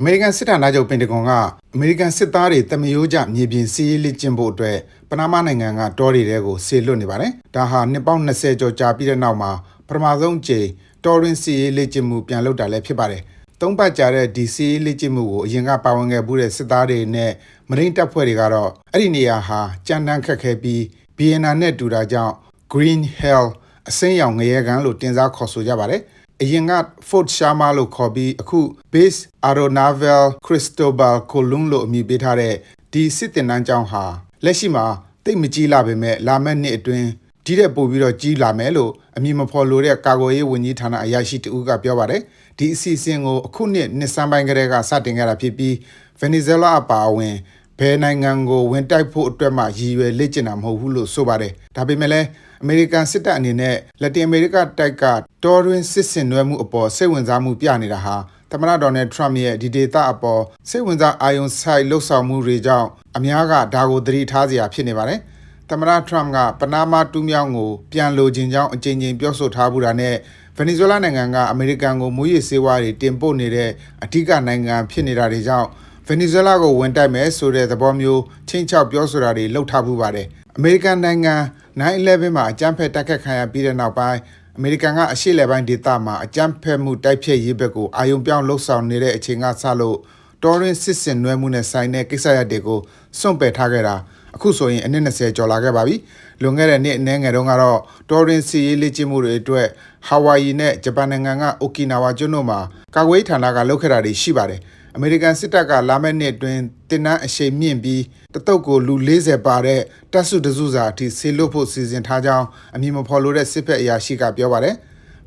အမေရိကန်စစ်ဌာနချုပ်ပင်တဂွန်ကအမေရိကန်စစ်သားတွေတမယိုးကြမြေပြင်စီးရေးလက်ကျင့်ဖို့အတွက်ပနားမားနိုင်ငံကတောတွေတဲကိုဆေလွတ်နေပါတယ်။ဒါဟာနှစ်ပေါင်း20ကျော်ကြာပြီးတဲ့နောက်မှာပထမဆုံးကြိမ်တော်ရင်စီးရေးလက်ကျင့်မှုပြန်လုပ်တာလည်းဖြစ်ပါတယ်။သုံးပတ်ကြာတဲ့ဒီစီးရေးလက်ကျင့်မှုကိုအရင်ကပါဝင်ခဲ့မှုတဲ့စစ်သားတွေနဲ့မရင်းတပ်ဖွဲ့တွေကတော့အဲ့ဒီနေရာဟာကြမ်းတမ်းခက်ခဲပြီးဘီယန်နာနဲ့တူတာကြောင့် Green Hell အစင်းရောင်ငရဲကန်လို့တင်စားခေါ်ဆိုကြပါတယ်။ အရင်က Fort Sharma လို့ခေါ်ပြီးအခု Base Aeronaval Cristobal Colon လို့အမည်ပေးထားတဲ့ဒီစစ်တင်တန်းကျောင်းဟာလက်ရှိမှာတိတ်မကြီးလာပေမဲ့လာမယ့်နှစ်အတွင်းဒီတဲ့ပို့ပြီးတော့ကြီးလာမယ်လို့အမည်မဖော်လို့တဲ့ကာကွယ်ရေးဝန်ကြီးဌာနအရာရှိတဦးကပြောပါတယ်။ဒီအစီအစဉ်ကိုအခုနှစ်နှစ်စမ်းပိုင်းကတည်းကစတင်ခဲ့တာဖြစ်ပြီး Venezuela အပါအဝင် ဘယ်နိုင်ငံကိုဝင်တိုက်ဖို့အတွက်မှရည်ရွယ်လက်ကျင်တာမဟုတ်ဘူးလို့ဆိုပါတယ်။ဒါပေမဲ့လည်းအမေရိကန်စစ်တပ်အနေနဲ့လက်တင်အမေရိကတိုက်ကတော်တွင်စစ်စင်နွယ်မှုအပေါ်စိတ်ဝင်စားမှုပြနေတာဟာသမ္မတဒေါ်နယ်ထရမ့်ရဲ့ဒီဒေတာအပေါ်စိတ်ဝင်စားအာယုံဆိုင်လှုပ်ဆောင်မှုတွေကြောင့်အများကဒါကိုသတိထားစရာဖြစ်နေပါတယ်။သမ္မတထရမ့်ကပနားမားတူးမြောင်းကိုပြန်လိုချင်ကြောင်းအကြိမ်ကြိမ်ပြောဆိုထားမှုတာနဲ့ဗင်နီဇွဲလားနိုင်ငံကအမေရိကန်ကိုမူရစ်ဆေးဝါးတွေတင်ပို့နေတဲ့အဓိကနိုင်ငံဖြစ်နေတာတွေကြောင့် ဗင်နီဇွဲလားကိုဝင်တိုက်မယ်ဆိုတဲ့သဘောမျိုးချင်းချောက်ပြောဆိုတာတွေလှုပ်ထားမှုပါတယ်။အမေရိကန်နိုင်ငံ9/11မှာအကြမ်းဖက်တိုက်ခတ်ခံရပြီးတဲ့နောက်ပိုင်းအမေရိကန်ကအရှေ့လယ်ပိုင်းဒေသမှာအကြမ်းဖက်မှုတိုက်ဖျက်ရေးဘက်ကိုအာရုံပြောင်းလှုပ်ဆောင်နေတဲ့အချိန်ကစလို့တော်ရင်စစ်စင်နွဲမှုနဲ့ဆိုင်တဲ့ကိစ္စရပ်တွေကိုစွန့်ပယ်ထားခဲ့တာအခုဆိုရင်အနည်း20ကျော်လာခဲ့ပါပြီလွန်ခဲ့တဲ့နှစ်အနည်းငယ်တုန်းကတော့တော်ရင်စီရေးလေ့ကျင့်မှုတွေအတွက်ဟာဝိုင်ယီနဲ့ဂျပန်နိုင်ငံကအိုကီနာဝါကျွန်းတို့မှာကာကွယ်ရေးဌာနကလုပ်ခဲ့တာတွေရှိပါတယ် အမေရိကန်စစ်တပ်ကလာမယ့်နှစ်အတွင်းတင်နန်းအရှိန်မြင့်ပြီးတတုတ်ကိုလူ40ပါတဲ့တပ်စုတစုစာအထိဆေလွတ်ဖို့စီစဉ်ထားကြောင်းအမည်မဖော်လိုတဲ့စစ်ဖက်အရာရှိကပြောပါတယ်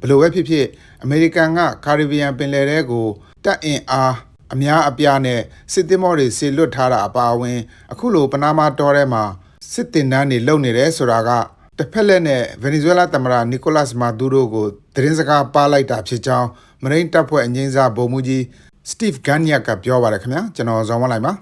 ဘလို့ပဲဖြစ်ဖြစ်အမေရိကန်ကကာရစ်ဘီယံပင်လယ်ထဲကိုတပ်အင်အားအများအပြားနဲ့စစ်သည်မော်တွေဆေလွတ်ထားတာအပါအဝင် အခုလိုပနားမာတောထဲမှာစစ်တင်တန်းတွေလုပ်နေတယ်ဆိုတာကတစ်ဖက်လက်နဲ့ဗင်နီဇွဲလားသမ္မတနီကိုလတ်မာဒူရိုကိုသတင်းစကားပါလိုက်တာဖြစ်ကြောင်းမရိန်းတပ်ဖွဲ့အငိမ့်စားဗိုလ်မှူးကြီး စတီဗ်ဂန်နီယာကပြောပါတယ်ခင်ဗျာကျွန်တော်ဇော်ဝမ်းလိုက်ပါ